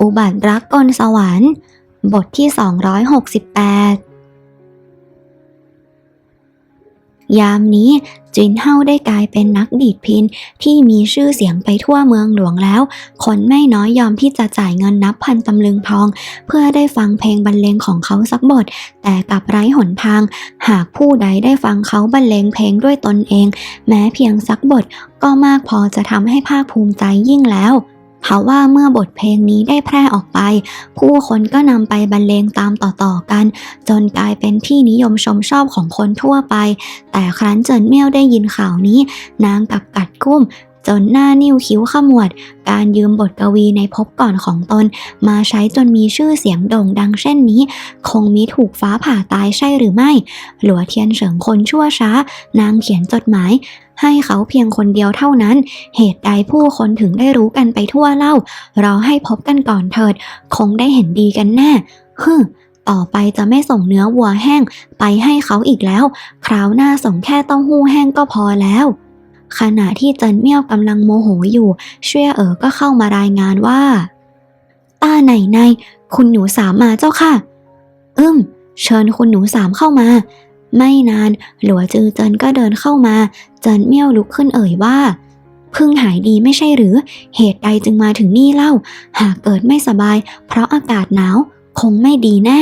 อุบัติรักกลสวรรค์ บทที่ 268 ยามนี้จินเฮาได้กลายเป็นนักดีดพินที่มีชื่อเสียงไปทั่วเมืองหลวงแล้ว คนไม่น้อยยอมที่จะจ่ายเงินนับพันตำลึงทอง เพื่อได้ฟังเพลงบรรเลงของเขาสักบท แต่กลับไร้หนทาง หากผู้ใดได้ฟังเขาบรรเลงเพลงด้วยตนเอง แม้เพียงสักบทก็มากพอจะทำให้ภาคภูมิใจยิ่งแล้ว เพราะว่าเมื่อบทเพลงนี้ได้แพร่ออกไป ผู้คนก็นำไปบรรเลงตามต่อๆกัน จนกลายเป็นที่นิยมชมชอบของคนทั่วไป แต่ครั้นเจินเมี่ยวได้ยินข่าวนี้ นางกับกัดกุ้ม จนหน้านิ้วคิ้วขมวด การยืมบทกวีในภพก่อนของตน มาใช้จนมีชื่อเสียงโด่งดังเช่นนี้ คงมีถูกฟ้าผ่าตายใช่หรือไม่ หลัวเทียนเฉิงคนชั่วช้า นางเขียนจดหมายให้เขาเพียงคนเดียวเท่านั้น เหตุใดผู้คนถึงได้รู้กันไปทั่วเล่า เราให้พบกันก่อนเถิด คงได้เห็นดีกันแน่ฮึต่อไปจะไม่ส่งเนื้อวัวแห้งไปให้เขาอีกแล้ว คราวหน้าส่งแค่เต้าหู้แห้งก็พอแล้ว ขณะที่เจินเมี่ยวกำลังโมโหอยู่เชื่อเอ๋อก็เข้ามารายงานว่าต้าไหนในคุณหนูสามมาเจ้าค่ะอึ้มเชิญคุณหนูสามเข้ามา ไม่นาน หลัวจือเจินก็เดินเข้ามา เจินเมี่ยวลุกขึ้นเอ่ยว่าเพิ่งหายดีไม่ใช่หรือ เหตุใดจึงมาถึงนี่เล่า หากเกิดไม่สบาย เพราะอากาศหนาว คงไม่ดีแน่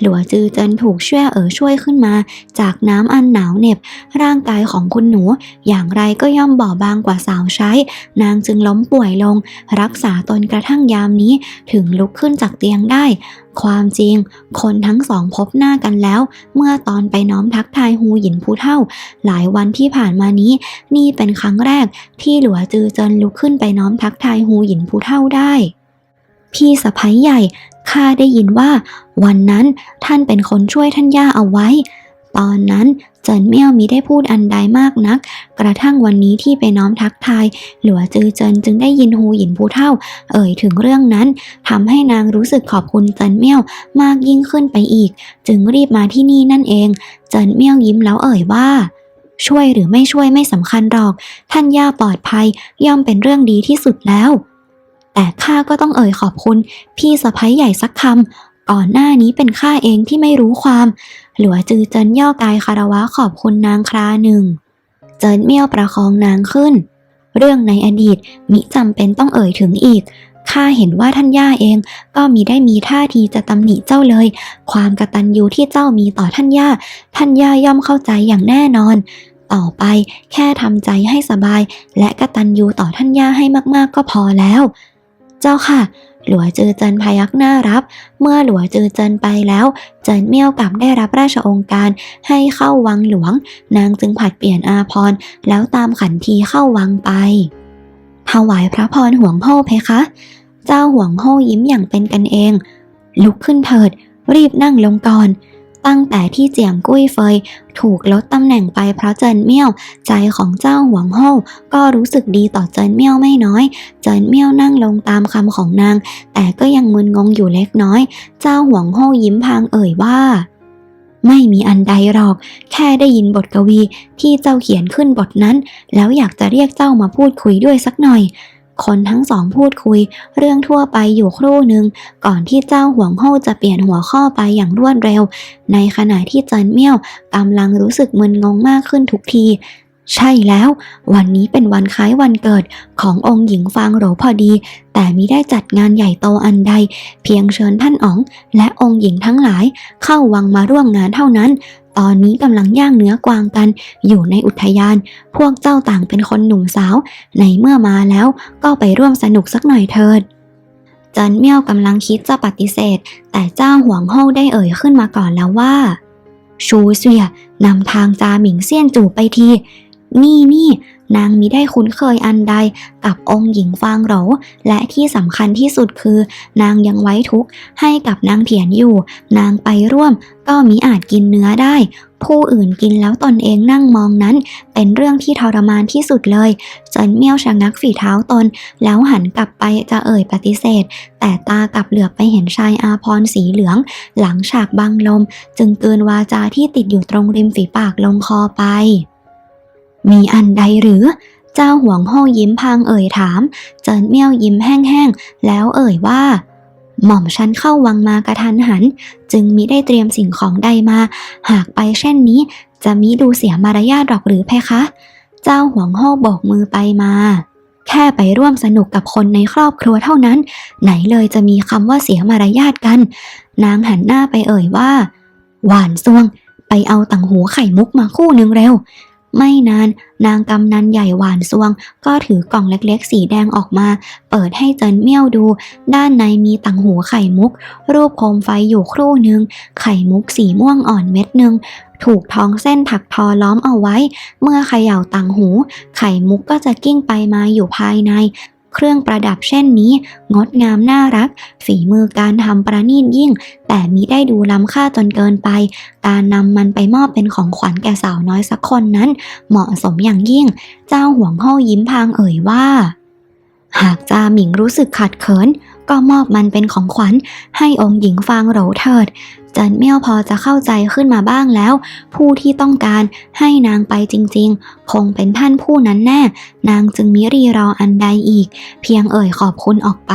หลัวจือเจินถูกเชื่อเอ๋อช่วยขึ้นมา จากน้ำอันหนาวเหน็บ ร่างกายของคุณหนู อย่างไรก็ย่อมบอบบางกว่าสาวใช้ นางจึงล้มป่วยลง รักษาตนกระทั่งยามนี้ ถึงลุกขึ้นจากเตียงได้ ความจริง คนทั้งสองพบหน้ากันแล้ว เมื่อตอนไปน้อมทักทายฮูหยินผู้เท่า หลายวันที่ผ่านมานี้ นี่เป็นครั้งแรก ที่หลัวจือเจินลุกขึ้นไปน้อมทักทายฮูหยินผู้เท่าได้พี่สะพ้ยใหญ่ ข้าได้ยินว่า วันนั้นท่านเป็นคนช่วยท่านย่าเอาไว้ ตอนนั้นเจินเมี่ยวมิได้พูดอันใดมากนัก กระทั่งวันนี้ที่ไปน้อมทักทาย หลัวจือเจินจึงได้ยินฮูหยินผู้เท่า เอ่ยถึงเรื่องนั้นทำให้นางรู้สึกขอบคุณเจินเมี่ยวมากยิ่งขึ้นไปอีก จึงรีบมาที่นี่นั่นเอง เจินเมี่ยวยิ้มแล้วเอ่ยว่าช่วยหรือไม่ช่วยไม่สำคัญหรอก ท่านย่าปลอดภัยย่อมเป็นเรื่องดีที่สุดแล้ว แต่ข้าก็ต้องเอ่ยขอบคุณ พี่สะพ้ยใหญ่สักคำก่อนหน้านี้เป็นข้าเองที่ไม่รู้ความ หลัวจือเจินย่อกายคารวะขอบคุณนางคราหนึ่ง เจินเมี่ยวประคองนางขึ้น เรื่องในอดีตมิจำเป็นต้องเอ่ยถึงอีกข้าเห็นว่าท่านย่าเองก็มีได้มีท่าทีจะตำหนิเจ้าเลย ความกตัญญูที่เจ้ามีต่อท่านย่า ท่านย่าย่อมเข้าใจอย่างแน่นอน ต่อไปแค่ทำใจให้สบาย และกตัญญูต่อท่านย่าให้มากๆก็พอแล้ว เจ้าค่ะ หลัวจือเจินพยักหน้ารับ เมื่อหลัวจือเจินไปแล้วเจินเมี่ยวกลับได้รับราชองค์การให้เข้าวังหลวง นางจึงผัดเปลี่ยนอาพรแล้วตามขันทีเข้าวังไป ถวายพระพรห่วงโฮเพคะ เจ้าห่วงโฮยิ้มอย่างเป็นกันเอง ลุกขึ้นเถิด รีบนั่งลงก่อน ตั้งแต่ที่เจียงกุ้ยเฟย ถูกลดตำแหน่งไปเพราะเจินเมี่ยว ใจของเจ้าหวงโฮก็รู้สึกดีต่อเจินเมี่ยวไม่น้อย เจินเมี่ยวนั่งลงตามคำของนาง แต่ก็ยังมึนงงอยู่เล็กน้อย เจ้าหวงโฮยิ้มพางเอ่ยว่า ไม่มีอันใดหรอก แค่ได้ยินบทกวีที่เจ้าเขียนขึ้นบทนั้น แล้วอยากจะเรียกเจ้ามาพูดคุยด้วยสักหน่อย คนทั้งสองพูดคุย เรื่องทั่วไปอยู่ครู่หนึ่งก่อนที่เจ้าห่วงโฮจะเปลี่ยนหัวข้อไปอย่างรวดเร็ว ในขณะที่จันเมี่ยวกำลังรู้สึกมึนงงมากขึ้นทุกที ใช่แล้ว วันนี้เป็นวันคล้ายวันเกิดขององค์หญิงฟางโหรพอดี แต่มิได้จัดงานใหญ่โตอันใด เพียงเชิญท่านอ๋อง และองค์หญิงทั้งหลาย เข้าวังมาร่วมงานเท่านั้น ตอนนี้กำลังย่างเนื้อกวางกัน อยู่ในอุทยาน พวกเจ้าต่างเป็นคนหนุ่มสาว ในเมื่อมาแล้วก็ไปร่วมสนุกสักหน่อยเถิดจันเมี่ยวกำลังคิดจะปฏิเสธ แต่เจ้าห่วงโฮได้เอ่ยขึ้นมาก่อนแล้วว่า ชูเสียนำทางจาหมิงเซียนจู่ไปที นี่นี่นางมิได้คุ้นเคยอันใดกับองค์หญิงฟางโหรและที่สำคัญที่สุดคือ นางยังไว้ทุกข์ให้กับนางเถียนอยู่ นางไปร่วมก็มิอาจกินเนื้อได้ ผู้อื่นกินแล้วตนเองนั่งมองนั้น เป็นเรื่องที่ทรมานที่สุดเลยเจินเมี่ยวชะงักฝีเท้าตน แล้วหันกลับไปจะเอ่ยปฏิเสธ แต่ตากลับเหลือบไปเห็นชายอาพรสีเหลือง หลังฉากบังลม จึงเกินวาจาที่ติดอยู่ตรงริมฝีปากลงคอไป มีอันใดหรือ เจ้าห่วงโฮยิ้มพางเอ่ยถาม เจินเมี่ยวยิ้มแห้งๆ แล้วเอ่ยว่า หม่อมฉันเข้าวังมากระทันหัน จึงมิได้เตรียมสิ่งของใดมา หากไปเช่นนี้ จะมิดูเสียมารยาทหรอกหรือเพคะ เจ้าห่วงโฮโบกมือไปมาแค่ไปร่วมสนุกกับคนในครอบครัวเท่านั้น ไหนเลยจะมีคำว่าเสียมารยาทกัน นางหันหน้าไปเอ่ยว่า หวานซวง ไปเอาต่างหูไข่มุกมาคู่หนึ่งเร็ว ไม่นานนางกำนันใหญ่หวานซวง ก็ถือกล่องเล็กๆ สีแดงออกมา เปิดให้เจินเมี่ยวดู ด้านในมีต่างหูไข่มุก รูปโคมไฟอยู่ครู่หนึ่งไข่มุกสีม่วงอ่อนเม็ดหนึ่งถูกท้องเส้นถักทอล้อมเอาไว้ เมื่อเขย่าต่างหู ไข่มุกก็จะกิ้งไปมาอยู่ภายใน เครื่องประดับเช่นนี้ งดงามน่ารัก ฝีมือการทำประณีตยิ่ง แต่มิได้ดูล้ำค่าจนเกินไป การนำมันไปมอบเป็นของขวัญแก่สาวน้อยสักคนนั้น เหมาะสมอย่างยิ่ง เจ้าห่วงโฮยิ้มพางเอ่ยว่า หากจาหมิงรู้สึกขัดเขิน ก็มอบมันเป็นของขวัญ ให้องค์หญิงฟางโหรเถิด จันเมี่ยวพอจะเข้าใจขึ้นมาบ้างแล้ว ผู้ที่ต้องการให้นางไปจริงๆ คงเป็นท่านผู้นั้นแน่ นางจึงมิรีรออันใดอีก เพียงเอ่ยขอบคุณออกไป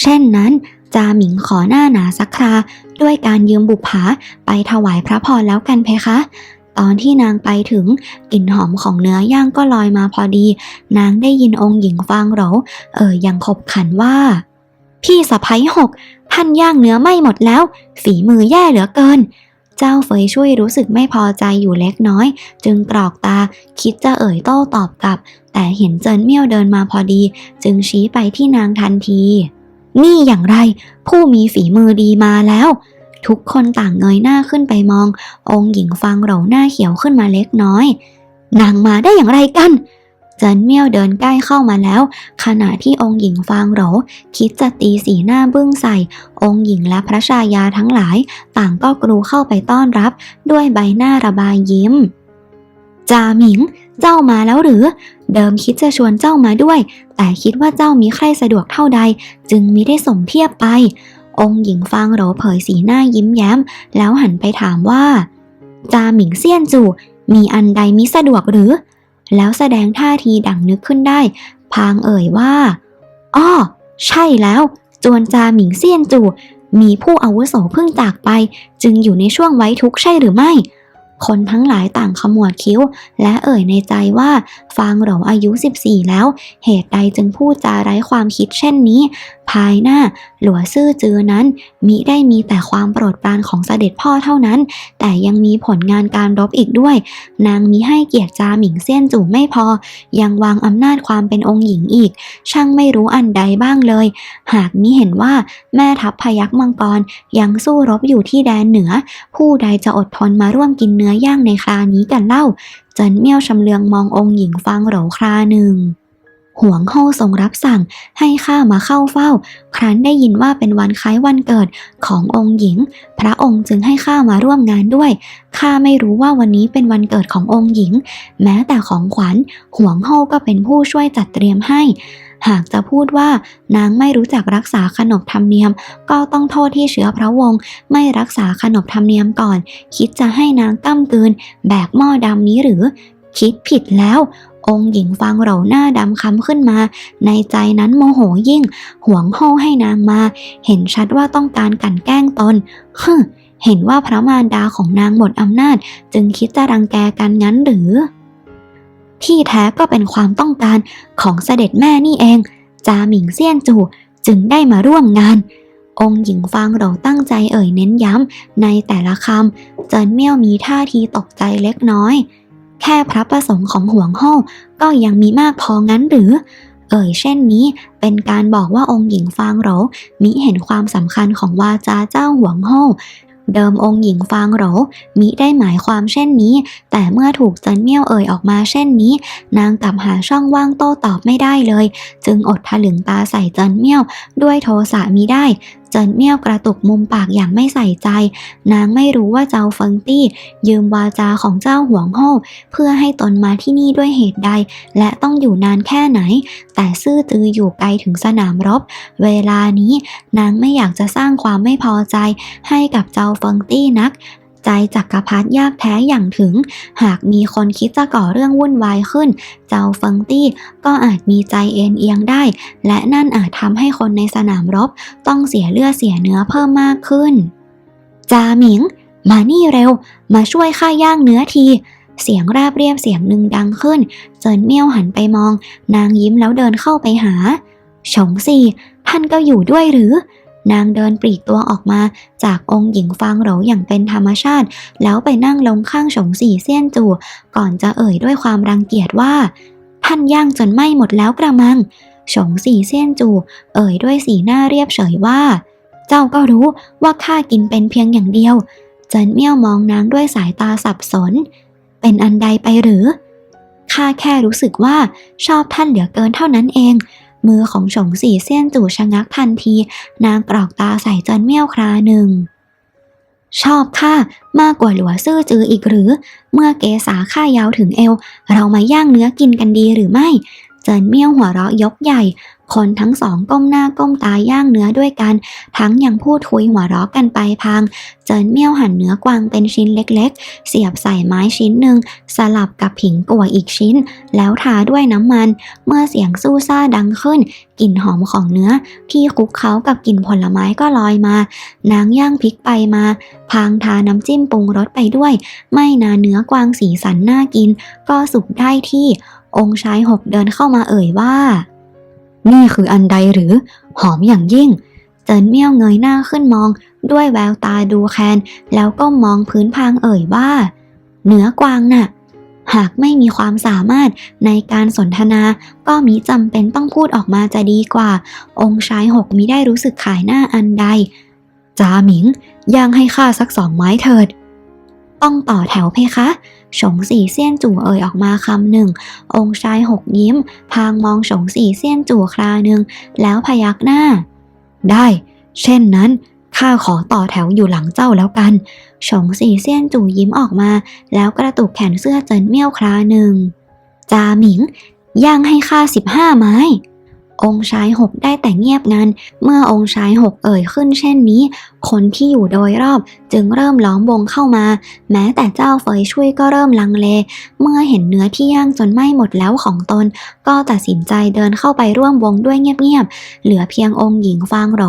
เช่นนั้นจาหมิงขอหน้าหนาสักครา ด้วยการยืมบุปผาไปถวายพระพรแล้วกันเพคะ ตอนที่นางไปถึงกลิ่นหอมของเนื้อย่างก็ลอยมาพอดี นางได้ยินองค์หญิงฟางโหรเอ่ยยังขบขันว่า พี่สะพ้ยหก ท่านย่างเนื้อไม่หมดแล้ว ฝีมือแย่เหลือเกิน เจ้าเฟยช่วยรู้สึกไม่พอใจอยู่เล็กน้อย จึงกรอกตาคิดจะเอ่ยโต้ตอบกลับ แต่เห็นเจินเมี่ยวเดินมาพอดี จึงชี้ไปที่นางทันที นี่อย่างไร ผู้มีฝีมือดีมาแล้วทุกคนต่างเงยหน้าขึ้นไปมอง องค์หญิงฟังเหลาหน้าเขียวขึ้นมาเล็กน้อย นางมาได้อย่างไรกัน เจินเมี่ยวเดินใกล้เข้ามาแล้ว ขณะที่องค์หญิงฟางโหรคิดจะตีสีหน้าบึ้งใส่ องค์หญิงและพระชายาทั้งหลาย ต่างก็กรูเข้าไปต้อนรับ ด้วยใบหน้าระบายยิ้มจาหมิง เจ้ามาแล้วหรือ เดิมคิดจะชวนเจ้ามาด้วย แต่คิดว่าเจ้ามีใครสะดวกเท่าใด จึงมิได้ส่งเทียบไป องค์หญิงฟางโหรเผยสีหน้ายิ้มแย้ม แล้วหันไปถามว่า จาหมิงเซียนจู่มีอันใดมิสะดวกหรือ แล้วแสดงท่าทีดังนึกขึ้นได้ พางเอ่ยว่า อ้อ ใช่แล้ว จวนจาหมิงเซียนจู่มีผู้อาวุโสเพิ่งจากไป จึงอยู่ในช่วงไว้ทุกข์ใช่หรือไม่ คนทั้งหลายต่างขมวดคิ้ว และเอ่ยในใจว่า ฟางเหลาอายุ 14 แล้ว เหตุใดจึงพูดจาไร้ความคิดเช่นนี้ ภายหน้าหลัวซื่อจือนั้น มิได้มีแต่ความโปรดปรานของเสด็จพ่อเท่านั้น แต่ยังมีผลงานการรบอีกด้วย นางมิให้เกียรติจาหมิงเซียนจู่ไม่พอ ยังวางอำนาจความเป็นองค์หญิงอีก ช่างไม่รู้อันใดบ้างเลย หากมิเห็นว่าแม่ทัพพยักมังกรยังสู้รบอยู่ที่แดนเหนือ ผู้ใดจะอดทนมาร่วมกินเนื้อย่างในครานี้กันเล่าจินเมี่ยวชำเลืองมององค์หญิงฟังโหรคราหนึ่งห่วงโฮทรงรับสั่งให้ข้ามาเข้าเฝ้า ครั้นได้ยินว่าเป็นวันคล้ายวันเกิดขององค์หญิง พระองค์จึงให้ข้ามาร่วมงานด้วย ข้าไม่รู้ว่าวันนี้เป็นวันเกิดขององค์หญิง แม้แต่ของขวัญห่วงโฮก็เป็นผู้ช่วยจัดเตรียมให้ หากจะพูดว่านางไม่รู้จักรักษาขนบธรรมเนียม ก็ต้องโทษที่เชื้อพระวงศ์ไม่รักษาขนบธรรมเนียมก่อน คิดจะให้นางก้ำกืน แบกหม้อดำนี้หรือ คิดผิดแล้วองค์หญิงฟังเหล่าหน้าดำคำขึ้นมา ในใจนั้นโมโหยิ่ง หวงโฮให้นางมา เห็นชัดว่าต้องการกลันแกล้งตนฮึเห็นว่าพระมารดาของนางหมดอำนาจ จึงคิดจะรังแกกันงั้นหรือ ที่แท้ก็เป็นความต้องการของเสด็จแม่นี่เอง จาหมิงเซียนจู่จึงได้มาร่วมงาน องค์หญิงฟางเราตั้งใจเอ่ยเน้นย้ำในแต่ละคำเจินเมี่ยวมีท่าทีตกใจเล็กน้อย แค่พระประสงค์ของห่วงโฮก็ยังมีมากพองั้นหรือ เอ่ยเช่นนี้เป็นการบอกว่าองค์หญิงฟางโหรมิเห็นความสำคัญของวาจาเจ้าห่วงโฮ เดิมองค์หญิงฟางโหรมิได้หมายความเช่นนี้ แต่เมื่อถูกจันเมี่ยวเอ่ยออกมาเช่นนี้ นางกลับหาช่องว่างโต้ตอบไม่ได้เลย จึงอดถลึงตาใส่จันเมี่ยวด้วยโทสะมิได้ จันเมี่ยวกระตุกมุมปากอย่างไม่ใส่ใจ นางไม่รู้ว่าเจ้าเฟิงตี้ ยืมวาจาของเจ้าหวงโฮเพื่อให้ตนมาที่นี่ด้วยเหตุใด และต้องอยู่นานแค่ไหน แต่ซื่อตืออยู่ไกลถึงสนามรบ เวลานี้นางไม่อยากจะสร้างความไม่พอใจให้กับเจ้าเฟิงตี้นัก ใจจักรพรรดิยากแท้อย่างถึง หากมีคนคิดจะก่อเรื่องวุ่นวายขึ้น เจ้าเฟิงตี้ก็อาจมีใจเอ็นเอียงได้ และนั่นอาจทำให้คนในสนามรบ ต้องเสียเลือดเสียเนื้อเพิ่มมากขึ้น จาหมิง มานี่เร็ว มาช่วยข้าย่างเนื้อทีเสียงราบเรียบเสียงหนึ่งดังขึ้น เจินเมี่ยวหันไปมอง นางยิ้มแล้วเดินเข้าไปหา ฉงซีท่านก็อยู่ด้วยหรือ นางเดินปลีกตัวออกมาจากองค์หญิงฟางเหลาอย่างเป็นธรรมชาติ แล้วไปนั่งลงข้างฉงสีเซียนจู่ก่อนจะเอ่ยด้วยความรังเกียจว่า ท่านย่างจนไหม้หมดแล้วกระมังฉงสีเซียนจู่เอ่ยด้วยสีหน้าเรียบเฉยว่า เจ้าก็รู้ว่าข้ากินเป็นเพียงอย่างเดียวเจินเมี่ยวมองนางด้วยสายตาสับสน เป็นอันใดไปหรือข้าแค่รู้สึกว่าชอบท่านเหลือเกินเท่านั้นเอง มือของฉงสี่เซียนจู่ชะงักทันที นางกรอกตาใส่จนเมี่ยวคราหนึ่ง ชอบข้ามากกว่าหลัวซื่อจืออีกหรือ เมื่อเกษาข้ายาวถึงเอว เรามาย่างเนื้อกินกันดีหรือไม่ เจินเมี่ยวหัวเราะยกใหญ่ คนทั้งสองก้มหน้าก้มตาย่างเนื้อด้วยกัน ทั้งยังพูดคุยหัวเราะกันไปพางเจินเมี่ยวหั่นเนื้อกวางเป็นชิ้นเล็กๆ เสียบใส่ไม้ชิ้นหนึ่งสลับกับผิงกัวอีกชิ้น แล้วทาด้วยน้ำมัน เมื่อเสียงสู้ซ่าดังขึ้นกลิ่นหอมของเนื้อที่คลุกเคล้ากับกลิ่นผลไม้ก็ลอยมา นางย่างพริกไปมา พางทาน้ำจิ้มปรุงรสไปด้วย ไม่นานเนื้อกวางสีสันน่ากิน ก็สุกได้ที่องค์ชายหกเดินเข้ามาเอ่ยว่า นี่คืออันใดหรือ หอมอย่างยิ่ง เจินเมี่ยวเงยหน้าขึ้นมอง ด้วยแววตาดูแคน แล้วก็มองพื้นพางเอ่ยว่าเนื้อกวางน่ะ หากไม่มีความสามารถในการสนทนา ก็มิจำเป็นต้องพูดออกมาจะดีกว่า องค์ชายหกมิได้รู้สึกขายหน้าอันใด จาหมิงย่างให้ข้าสักสองไม้เถิด ต้องต่อแถวเพคะฉงสี่เซียนจู่เอ่ยออกมาคำหนึ่ง องค์ชายหกยิ้ม พางมองฉงสี่เซียนจู่คราหนึ่ง แล้วพยักหน้า ได้ เช่นนั้นข้าขอต่อแถวอยู่หลังเจ้าแล้วกันฉงสี่เซียนจู่ยิ้มออกมา แล้วกระตุกแขนเสื้อเจินเมี่ยวคราหนึ่ง จาหมิง ย่างให้ข้าสิบห้าไม้ องค์ชายหกได้แต่เงียบงัน เมื่อองค์ชายหกเอ่ยขึ้นเช่นนี้ คนที่อยู่โดยรอบจึงเริ่มล้อมวงเข้ามา แม้แต่เจ้าเฟยช่วยก็เริ่มลังเล เมื่อเห็นเนื้อที่ย่างจนไหม้หมดแล้วของตน ก็ตัดสินใจเดินเข้าไปร่วมวงด้วยเงียบๆ เหลือเพียงองค์หญิงฟางโหร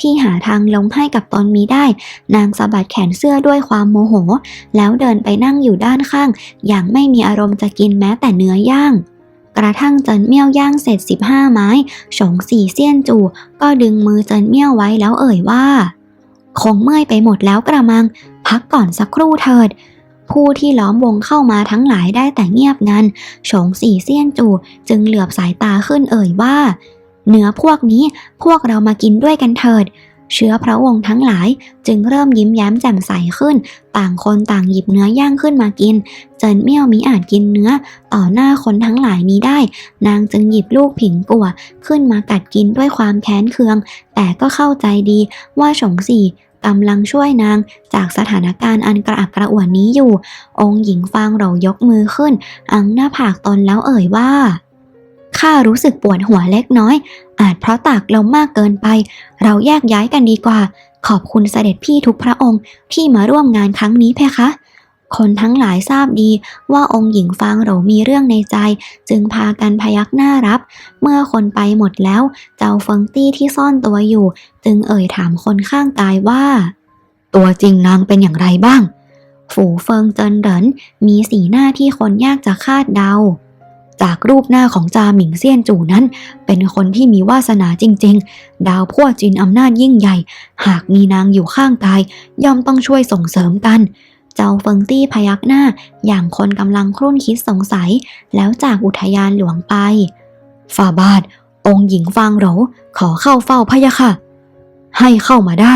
ที่หาทางลงให้กับตนมีได้ นางสะบัดแขนเสื้อด้วยความโมโห แล้วเดินไปนั่งอยู่ด้านข้าง อย่างไม่มีอารมณ์จะกินแม้แต่เนื้อย่าง กระทั่งเจินเมี่ยวย่างเสร็จ 15 ไม้ฉงสี่เซียนจู ก็ดึงมือเจินเมี่ยวไว้แล้วเอ่ยว่า คงเมื่อยไปหมดแล้วกระมัง พักก่อนสักครู่เถิด ผู้ที่ล้อมวงเข้ามาทั้งหลายได้แต่เงียบงันฉงสี่เซียนจูจึงเหลือบสายตาขึ้นเอ่ยว่า เนื้อพวกนี้พวกเรามากินด้วยกันเถิด เชื้อพระวงศ์ทั้งหลายจึงเริ่มยิ้มแย้มแจ่มใสขึ้น ต่างคนต่างหยิบเนื้อย่างขึ้นมากิน เจินเมี่ยวมิอาจกินเนื้อ ต่อหน้าคนทั้งหลายนี้ได้ นางจึงหยิบลูกผิงกัวขึ้นมากัดกินด้วยความแค้นเคือง แต่ก็เข้าใจดีว่าฉงสี่กำลังช่วยนางจากสถานการณ์อันกระอักกระอ่วนนี้อยู่ องค์หญิงฟางเหลายกมือขึ้น อังหน้าผากตนแล้วเอ่ยว่าข้ารู้สึกปวดหัวเล็กน้อย อาจเพราะตากลมมากเกินไป เราแยกย้ายกันดีกว่า ขอบคุณเสด็จพี่ทุกพระองค์ที่มาร่วมงานครั้งนี้เพคะ คนทั้งหลายทราบดีว่าองค์หญิงฟางเหลามีเรื่องในใจ จึงพากันพยักหน้ารับ เมื่อคนไปหมดแล้ว เจ้าเฟิงตี้ที่ซ่อนตัวอยู่ จึงเอ่ยถามคนข้างกายว่า ตัวจริงนางเป็นอย่างไรบ้าง ฝูเฟิงเจินเหรินมีสีหน้าที่คนยากจะคาดเดา จากรูปหน้าของจาหมิงเซียนจู่นั้น เป็นคนที่มีวาสนาจริง ๆ ดาวพั่วจินอำนาจยิ่งใหญ่ หากมีนางอยู่ข้างกาย ย่อมต้องช่วยส่งเสริมกัน เจ้าเฟิงตี้พยักหน้า อย่างคนกำลังครุ่นคิดสงสัย แล้วจากอุทยานหลวงไปฝ่าบาท องค์หญิงฟางโหรขอเข้าเฝ้าพะยะค่ะ ให้เข้ามาได้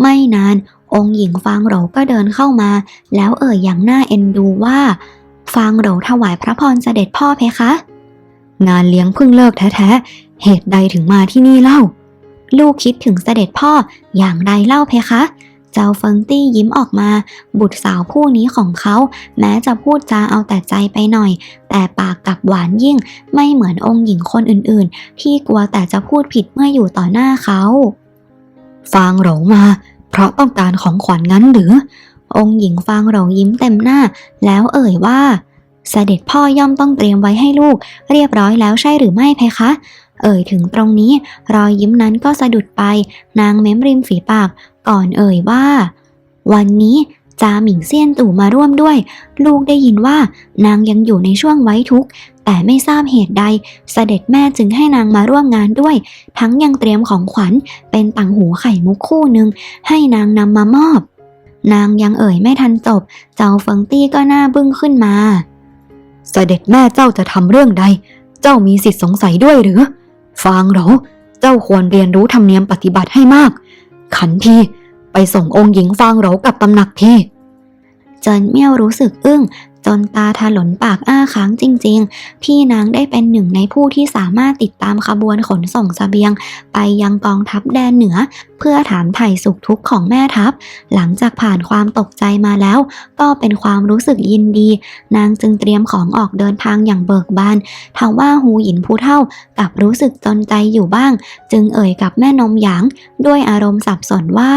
ไม่นาน องค์หญิงฟางโหรก็เดินเข้ามา แล้วเอ่ยอย่างน่าเอ็นดูว่า ฟางโหรถวายพระพรเสด็จพ่อเพคะ งานเลี้ยงเพิ่งเลิกแท้ๆ เหตุใดถึงมาที่นี่เล่า ลูกคิดถึงเสด็จพ่ออย่างไรเล่าเพคะ เจ้าเฟิงตี้ยิ้มออกมา บุตรสาวผู้นี้ของเขา แม้จะพูดจาเอาแต่ใจไปหน่อย แต่ปากกลับหวานยิ่งไม่เหมือนองค์หญิงคนอื่นๆ ที่กลัวแต่จะพูดผิดเมื่ออยู่ต่อหน้าเขา ฟางโหรมา เพราะต้องการของขวัญงั้นหรือ องค์หญิงฟางหลายิ้มเต็มหน้า แล้วเอ่ยว่า เสด็จพ่อย่อมต้องเตรียมไว้ให้ลูก เรียบร้อยแล้วใช่หรือไม่เพคะ เอ่ยถึงตรงนี้ รอยยิ้มนั้นก็สะดุดไป นางเม้มริมฝีปาก ก่อนเอ่ยว่า วันนี้จาหมิงเซียนตู่มาร่วมด้วย ลูกได้ยินว่านางยังอยู่ในช่วงไว้ทุกข์แต่ไม่ทราบเหตุใด เสด็จแม่จึงให้นางมาร่วมงานด้วย ทั้งยังเตรียมของขวัญเป็นต่างหูไข่มุกคู่หนึ่งให้นางนำมามอบ นางยังเอ่ยไม่ทันจบ เจ้าเฟิงตี้ก็หน้าบึ้งขึ้นมาเสด็จแม่เจ้าจะทำเรื่องใด เจ้ามีสิทธิสงสัยด้วยหรือ ฟางเหรอ เจ้าควรเรียนรู้ธรรมเนียมปฏิบัติให้มาก ขันทีไปส่งองค์หญิงฟางเหรอกลับตำหนักทีเจินเมี่ยวรู้สึกอึ้ง จนตาถลนปากอ้าค้างจริงๆ พี่นางได้เป็นหนึ่งในผู้ที่สามารถติดตามขบวนขนส่งเสบียง ไปยังกองทัพแดนเหนือ เพื่อถามไถ่สุขทุกข์ของแม่ทัพ หลังจากผ่านความตกใจมาแล้ว ก็เป็นความรู้สึกยินดี นางจึงเตรียมของออกเดินทางอย่างเบิกบานทว่าฮูหยินผู้เท่ากลับรู้สึกจนใจอยู่บ้าง จึงเอ่ยกับแม่นมหยางด้วยอารมณ์สับสนว่า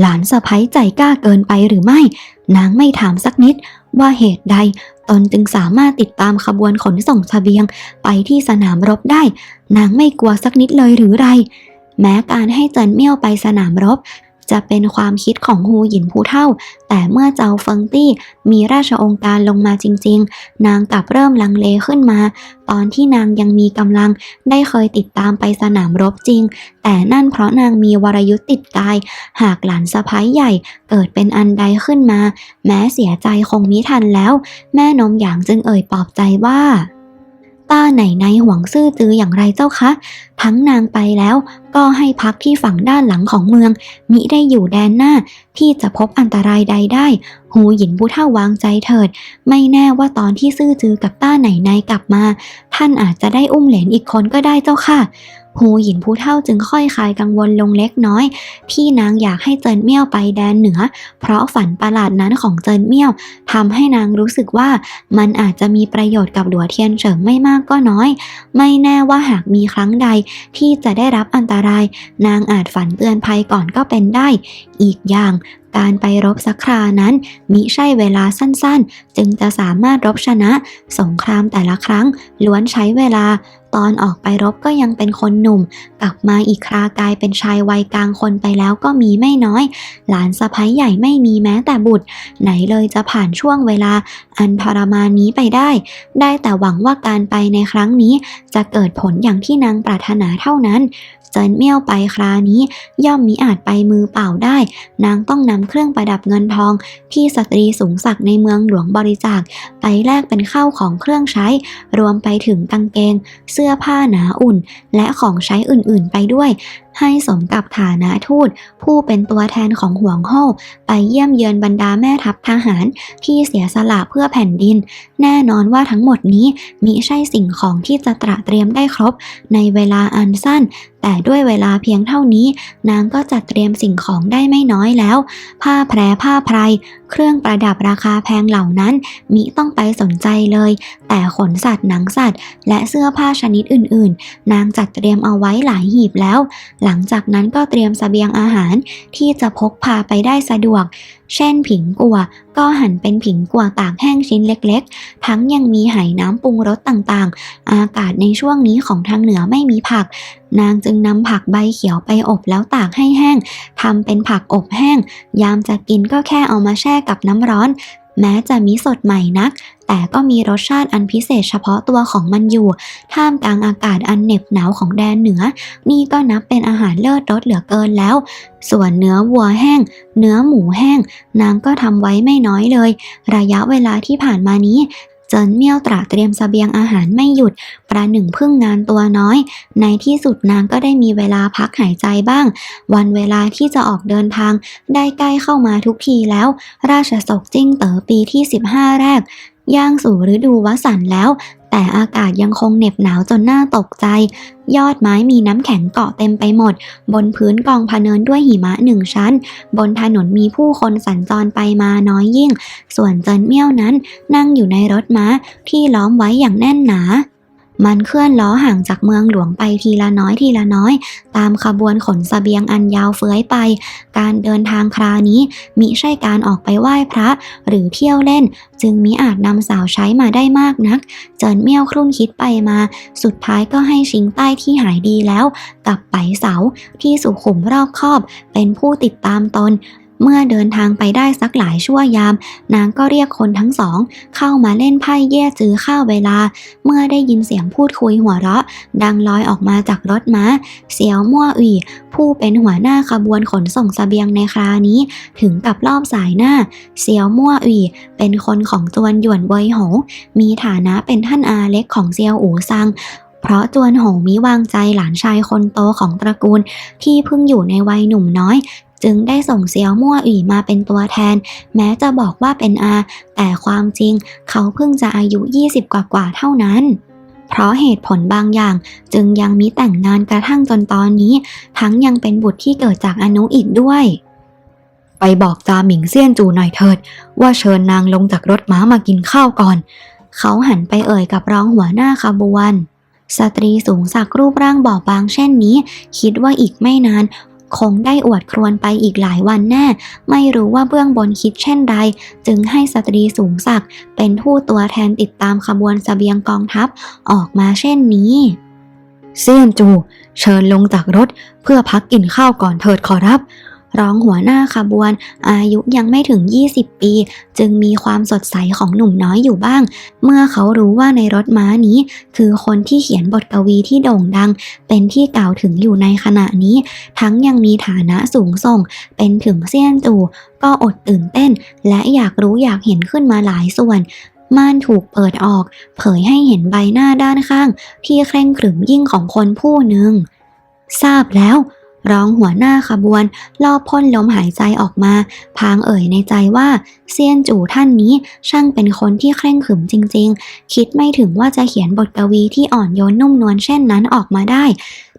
หลานสะพ้ยใจกล้าเกินไปหรือไม่ นางไม่ถามสักนิดว่าเหตุใดตนจึงสามารถติดตามขบวนขนส่งเสบียงไปที่สนามรบได้ นางไม่กลัวสักนิดเลยหรือไร แม้การให้เจินเมี่ยวไปสนามรบ จะเป็นความคิดของฮูหยินผู้เท่า แต่เมื่อเจ้าเฟิงตี้มีราชองค์การลงมาจริง ๆ นางกลับเริ่มลังเลขึ้นมา ตอนที่นางยังมีกำลังได้เคยติดตามไปสนามรบจริง แต่นั่นเพราะนางมีวรยุทธ์ติดกาย หากหลานสะพ้ายใหญ่เกิดเป็นอันใดขึ้นมา แม้เสียใจคงมิทันแล้ว แม่นมหยางจึงเอ่ยปลอบใจว่าต้าไหนในหวงซื่อจืออย่างไรเจ้าคะ ทั้งนางไปแล้วก็ให้พักที่ฝั่งด้านหลังของเมือง มิได้อยู่แดนหน้าที่จะพบอันตรายใดได้ หูหยินผู้เท่าวางใจเถิด ไม่แน่ว่าตอนที่ซื่อจือกับต้าไหนในกลับมา ท่านอาจจะได้อุ้มเหลนอีกคนก็ได้เจ้าค่ะหูหยินผู้เท่าจึงค่อยคลายกังวลลงเล็กน้อย ที่นางอยากให้เจินเมี่ยวไปแดนเหนือ เพราะฝันประหลาดนั้นของเจินเมี่ยวทำให้นางรู้สึกว่ามันอาจจะมีประโยชน์กับหลัวเทียนเฉิงไม่มากก็น้อย ไม่แน่ว่าหากมีครั้งใดที่จะได้รับอันตราย นางอาจฝันเตือนภัยก่อนก็เป็นได้ อีกอย่างการไปรบสักครานั้นมิใช่เวลาสั้นๆ จึงจะสามารถรบชนะ สงครามแต่ละครั้งล้วนใช้เวลา ตอนออกไปรบก็ยังเป็นคนหนุ่ม กลับมาอีกครากลายเป็นชายวัยกลางคนไปแล้วก็มีไม่น้อย หลานสะพ้ยใหญ่ไม่มีแม้แต่บุตร ไหนเลยจะผ่านช่วงเวลา อันทรมานนี้ไปได้ ได้แต่หวังว่าการไปในครั้งนี้ จะเกิดผลอย่างที่นางปรารถนาเท่านั้น จินเมี่ยวไปครานี้ ย่อมมิอาจไปมือเปล่าได้ นางต้องนำเครื่องประดับเงินทอง ที่สตรีสูงศักดิ์ในเมืองหลวงบริจาค ไปแลกเป็นข้าวของเครื่องใช้ รวมไปถึงกางเกง เสื้อผ้าหนาอุ่น และของใช้อื่นๆไปด้วย ให้สมกับฐานะทูตผู้เป็นตัวแทนของห่วงโฮ่ไปเยี่ยมเยือนบรรดาแม่ทัพทหารที่เสียสละเพื่อแผ่นดิน แน่นอนว่าทั้งหมดนี้มิใช่สิ่งของที่จะตระเตรียมได้ครบ ในเวลาอันสั้น แต่ด้วยเวลาเพียงเท่านี้ นางก็จัดเตรียมสิ่งของได้ไม่น้อยแล้ว ผ้าแพรผ้าไพร เครื่องประดับราคาแพงเหล่านั้นมิต้องไปสนใจเลย แต่ขนสัตว์หนังสัตว์ และเสื้อผ้าชนิดอื่นๆ นางจัดเตรียมเอาไว้หลายหีบแล้ว หลังจากนั้นก็เตรียมเสบียงอาหารที่จะพกพาไปได้สะดวก เช่นผิงกัว ก็หั่นเป็นผิงกัวตากแห้งชิ้นเล็กๆ ทั้งยังมีไหน้ำปรุงรสต่างๆ อากาศในช่วงนี้ของทางเหนือไม่มีผัก นางจึงนำผักใบเขียวไปอบแล้วตากให้แห้งทำเป็นผักอบแห้ง ยามจะกินก็แค่เอามาแช่กับน้ำร้อน แม้จะมีสดใหม่นัก แต่ก็มีรสชาติอันพิเศษเฉพาะตัวของมันอยู่ ท่ามกลางอากาศอันเหน็บหนาวของแดนเหนือ นี่ก็นับเป็นอาหารเลิศรสเหลือเกินแล้ว ส่วนเนื้อวัวแห้ง เนื้อหมูแห้ง นางก็ทำไว้ไม่น้อยเลย ระยะเวลาที่ผ่านมานี้ เจินเมี่ยวตราเตรียมเสบียงอาหารไม่หยุด ประหนึ่งพึ่งงานตัวน้อย ในที่สุดนางก็ได้มีเวลาพักหายใจบ้าง วันเวลาที่จะออกเดินทาง ได้ใกล้เข้ามาทุกทีแล้ว ราชสกจิ้งเต๋อปีที่ 15 แรกย่างสู่ฤดูวสันต์แล้ว แต่อากาศยังคงเหน็บหนาวจนน่าตกใจ ยอดไม้มีน้ำแข็งเกาะเต็มไปหมด บนพื้นกองพเนินด้วยหิมะหนึ่งชั้น บนถนนมีผู้คนสัญจรไปมาน้อยยิ่ง ส่วนเจินเมี่ยวนั้นนั่งอยู่ในรถม้าที่ล้อมไว้อย่างแน่นหนา มันเคลื่อนล้อห่างจากเมืองหลวงไปทีละน้อยทีละน้อย ตามขบวนขนสเสบียงอันยาวเฟื้อยไป การเดินทางคราวนี้มิใช่การออกไปไหว้พระ หรือเที่ยวเล่น จึงมิอาจนำสาวใช้มาได้มากนัก เจินเมี่ยวครุ่นคิดไปมา สุดท้ายก็ให้ชิงใต้ที่หายดีแล้ว กับไปเสาที่สุขุมรอบคอบ เป็นผู้ติดตามตน เมื่อเดินทางไปได้สักหลายชั่วยาม นางก็เรียกคนทั้งสอง เข้ามาเล่นไพ่แย่จื้อข้าวเวลา เมื่อได้ยินเสียงพูดคุยหัวเราะ ดังลอยออกมาจากรถม้า เสียวมั่วอีผู้เป็นหัวหน้าขบวนขนส่งสเสบียงในคราวนี้ ถึงกับรอบสายหน้า เสียวมั่วอีเป็นคนของจวนหยวนเวยโหมีฐานะเป็นท่านอาเล็กของเซียวอูซังเพราะจวนโหมิวางใจหลานชายคนโตของตระกูล ที่เพิ่งอยู่ในวัยหนุ่มน้อย จึงได้ส่งเซียวมั่วอี่มาเป็นตัวแทน แม้จะบอกว่าเป็นอา แต่ความจริงเขาเพิ่งจะอายุ 20 กว่ากว่าเท่านั้น เพราะเหตุผลบางอย่างจึงยังมิแต่งงานกระทั่งจนตอนนี้ ทั้งยังเป็นบุตรที่เกิดจากอนุอีกด้วยไปบอกจาหมิงเซียนจูหน่อยเถิด ว่าเชิญนางลงจากรถม้ามากินข้าวก่อน เขาหันไปเอ่ยกับรองหัวหน้าขบวน สตรีสูงสักรูปร่างบอบบางเช่นนี้ คิดว่าอีกไม่นาน คงได้อวดครวนไปอีกหลายวันแน่ ไม่รู้ว่าเบื้องบนคิดเช่นใด จึงให้สตรีสูงสักเป็นผู้ตัวแทนติดตามขบวนสเสบียงกองทัพออกมาเช่นนี้ เซียนจู เชิญลงจากรถเพื่อพักกินข้าวก่อนเถิดขอรับ ร้องหัวหน้าขบวน อายุยังไม่ถึง 20 ปี จึงมีความสดใสของหนุ่มน้อยอยู่บ้าง เมื่อเขารู้ว่าในรถม้านี้ คือคนที่เขียนบทกวีที่โด่งดัง เป็นที่กล่าวถึงอยู่ในขณะนี้ ทั้งยังมีฐานะสูงส่ง เป็นถึงเซียนจูก็อดตื่นเต้น และอยากรู้อยากเห็นขึ้นมาหลายส่วนม่านถูกเปิดออก เผยให้เห็นใบหน้าด้านข้าง ที่เคร่งขรึมยิ่งของคนผู้หนึ่ง ทราบแล้ว ร้องหัวหน้าขบวนลอบพ่นลมหายใจออกมา พางเอ่ยในใจว่าเซียนจู่ท่านนี้ช่างเป็นคนที่เคร่งขรึมจริง ๆ คิดไม่ถึงว่าจะเขียนบทกวีที่อ่อนโยนนุ่มนวลเช่นนั้นออกมาได้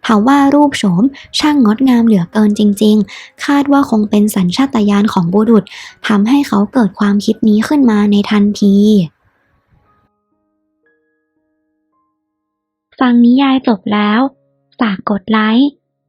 ทว่ารูปโฉมช่างงดงามเหลือเกินจริง ๆ คาดว่าคงเป็นสัญชาตญาณของบุรุษทำให้เขาเกิดความคิดนี้ขึ้นมาในทันทีฟังนิยายจบแล้ว ฝากกดไลค์